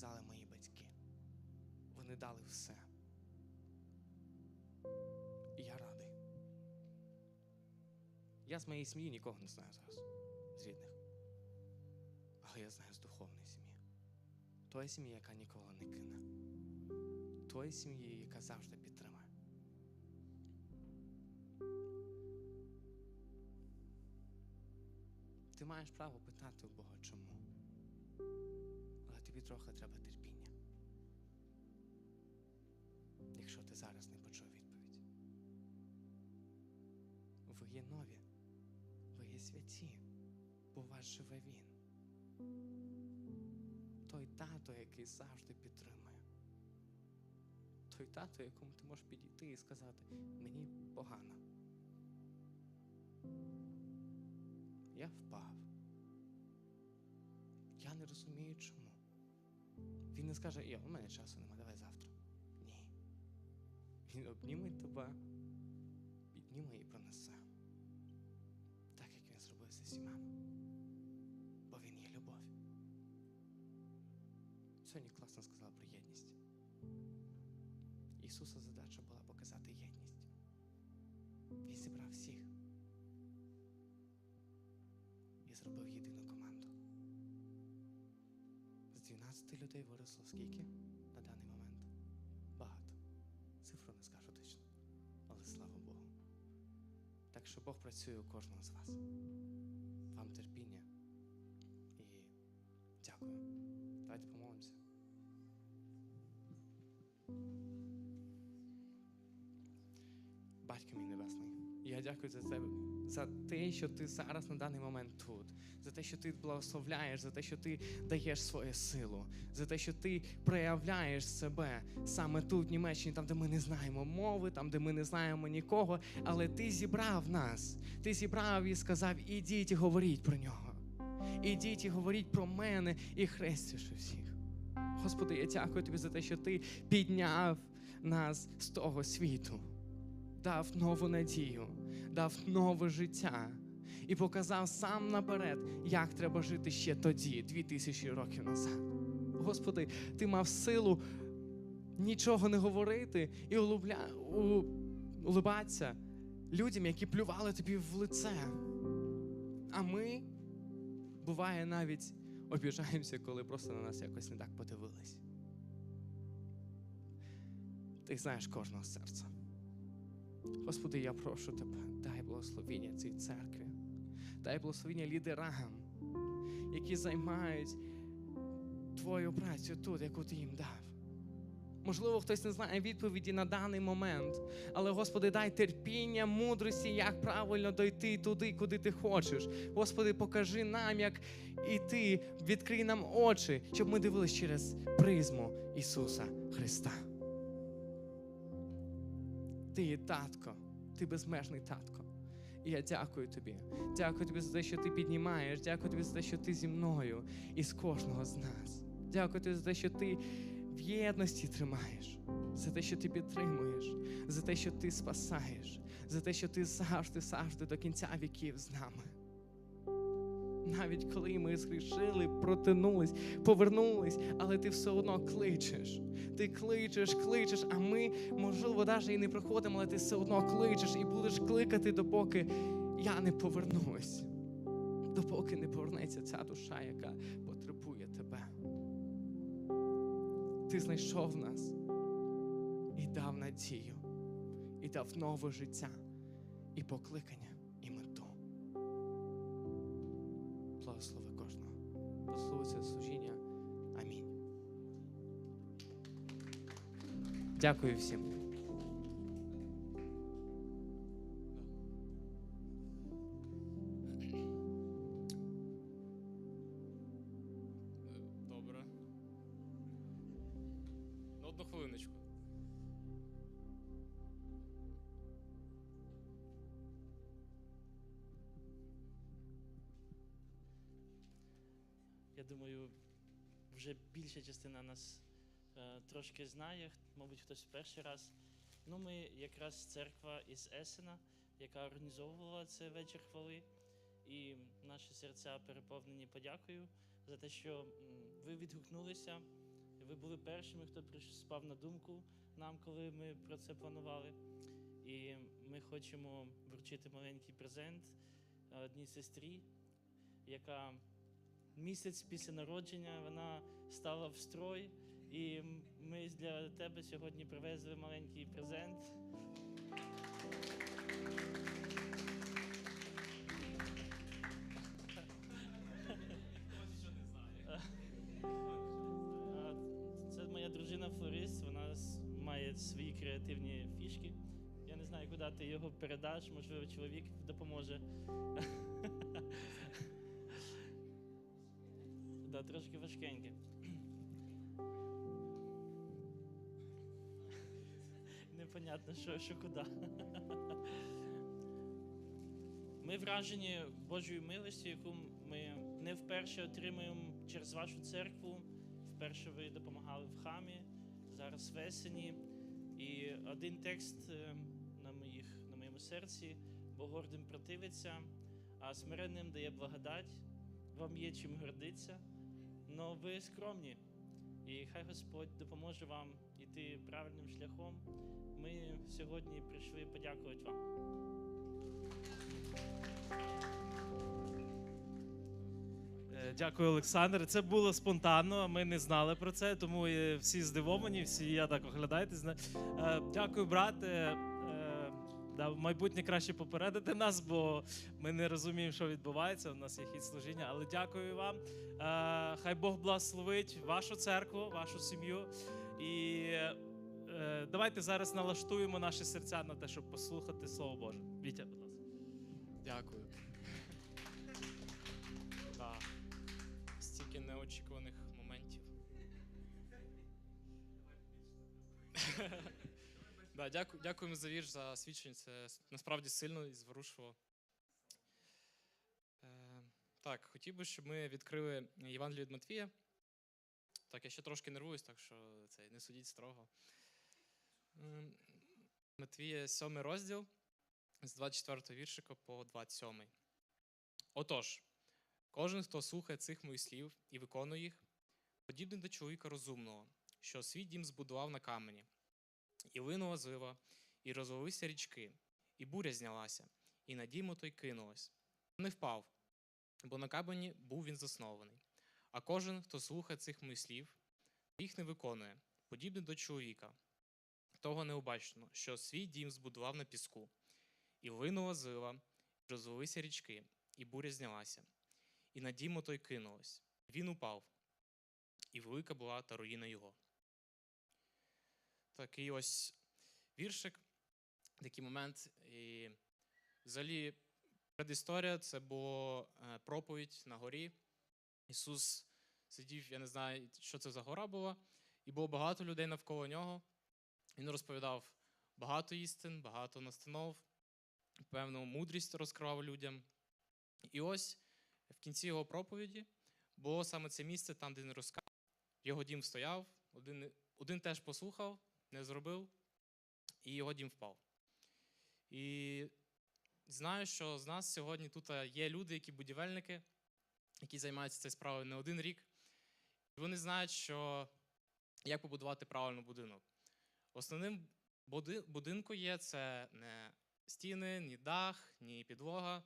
сказали мої батьки. Вони дали все. І я радий. Я з моєї сім'ї нікого не знаю зараз, з рідних. Але я знаю з духовної сім'ї. Тої сім'ї, яка ніколи не кине. Тої сім'ї, яка завжди підтримає. Ти маєш право питати у Бога чому. Тобі трохи треба терпіння. Якщо ти зараз не почув відповідь. Ви є нові, ви є святі, бо вас живе Він. Той тато, який завжди підтримує. Той тато, якому ти можеш підійти і сказати, мені погано. Я впав. Я не розумію чому. Він не скаже, я, у мене часу нема, давай завтра. Ні. Він обніме тебе, підніме і пронесе. Так, як він зробив зі всіма. Бо він є любов. Сьогодні класно сказала про єдність. Ісуса задача була показати єдність. Він зібрав всіх і зробив єдину 15 людей виросло скільки на даний момент? Багато. Цифру не скажу точно. Але слава Богу. Так що Бог працює у кожного з вас. Вам терпіння і дякую. Давайте помолимося. Батько мій небесний. Я дякую за тебе за те, що ти зараз на даний момент тут, за те, що ти благословляєш, за те, що ти даєш свою силу, за те, що ти проявляєш себе саме тут, в Німеччині, там, де ми не знаємо мови, там, де ми не знаємо нікого, але ти зібрав нас, ти зібрав і сказав: ідіть і говоріть про нього. Ідіть і говоріть про мене і хрестиш всіх. Господи, я дякую тобі за те, що ти підняв нас з того світу дав нову надію, дав нове життя і показав сам наперед, як треба жити ще тоді, дві тисячі років назад. Господи, ти мав силу нічого не говорити і улубля... у... улибатися людям, які плювали тобі в лице. А ми, буває, навіть обіжаємося, коли просто на нас якось не так подивились. Ти знаєш кожного серця. Господи, я прошу тебе, дай благословіння цій церкві, дай благословіння лідерам, які займають Твою працю тут, яку ти їм дав. Можливо, хтось не знає відповіді на даний момент, але, Господи, дай терпіння, мудрості, як правильно дойти туди, куди ти хочеш. Господи, покажи нам, як іти, відкрий нам очі, щоб ми дивились через призму Ісуса Христа. Ти є татко, ти безмежний татко. І я дякую тобі. Дякую тобі за те, що ти піднімаєш. Дякую тобі за те, що ти зі мною і з кожного з нас. Дякую тобі за те, що ти в єдності тримаєш, за те, що ти підтримуєш, за те, що ти спасаєш, за те, що ти завжди, завжди до кінця віків з нами. Навіть коли ми згрішили, протинулись, повернулись, але ти все одно кличеш. Ти кличеш, кличеш, а ми, можливо, навіть і не приходимо, але ти все одно кличеш і будеш кликати, допоки я не повернусь, допоки не повернеться ця душа, яка потребує тебе. Ти знайшов нас і дав надію, і дав нове життя, і покликання, благослови кожного. Благослови це служіння. Амінь. Дякую всім. Добре. Ну, одну хвилиночку. Думаю, вже більша частина нас е, трошки знає, мабуть, хтось перший раз. Ну, ми якраз церква із Есена, яка організовувала цей вечір хвали. І наші серця переповнені подякою за те, що ви відгукнулися ви були першими, хто прийш- спав на думку нам, коли ми про це планували. І ми хочемо вручити маленький презент е, одній сестрі, яка місяць після народження вона стала в строй. І ми для тебе сьогодні привезли маленький презент. Це моя дружина Флорист, вона має свої креативні фішки. Я не знаю, куди ти його передаш, можливо, чоловік допоможе. Да, трошки важкеньке. Непонятно, що, що куди. Ми вражені Божою милостю, яку ми не вперше отримуємо через вашу церкву. Вперше ви допомагали в хамі, зараз в. І один текст е, на, моїх, на моєму серці, бо гордим противиться, а смиренним дає благодать. Вам є чим гордитися, але ви скромні. І хай Господь допоможе вам йти правильним шляхом. Ми сьогодні прийшли подякувати вам. Е, Дякую, Олександр. Це було спонтанно. Ми не знали про це, тому е, всі здивовані, всі я так оглядайте. зна- Е, Дякую, брате. Да, майбутнє краще попередити нас, бо ми не розуміємо, що відбувається. У нас є хід служіння, але дякую вам. Е, Хай Бог благословить вашу церкву, вашу сім'ю. І е, давайте зараз налаштуємо наші серця на те, щоб послухати Слово Боже. Вітя, будь ласка. Дякую. Да. Стільки неочікуваних моментів. Да, дякую, дякуємо за вірш, за свідчення. Це насправді сильно і зворушливо. Е, так, хотів би, щоб ми відкрили Євангелію від Матвія. Так, я ще трошки нервуюсь, так що це не судіть строго. М, Матвія, 7 розділ з 24 віршика по 27. Отож, кожен, хто слухає цих моїх слів і виконує їх, подібний до чоловіка розумного, що свій дім збудував на камені, і линула злива, і розлилися річки, і буря знялася, і на дім той кинулась. Не впав, бо на камені був він заснований. А кожен, хто слухає цих моїх слів, їх не виконує, подібний до чоловіка, того необачного, що свій дім збудував на піску. І линула злива, і розвелися річки, і буря знялася, і на дім той кинулось. Він упав, і велика була та руїна його. Такий ось віршик, такий момент. І взагалі предісторія це була е, проповідь на горі. Ісус сидів, я не знаю, що це за гора була, і було багато людей навколо нього. Він розповідав багато істин, багато настанов певну мудрість розкривав людям. І ось в кінці його проповіді було саме це місце, там, де він розказав. Його дім стояв, один, один теж послухав, не зробив, і його дім впав. І знаю, що з нас сьогодні тут є люди, які будівельники, які займаються цією справою не один рік. І вони знають, що як побудувати правильно будинок. Основним буди- будинку є це не стіни, ні дах, ні підлога.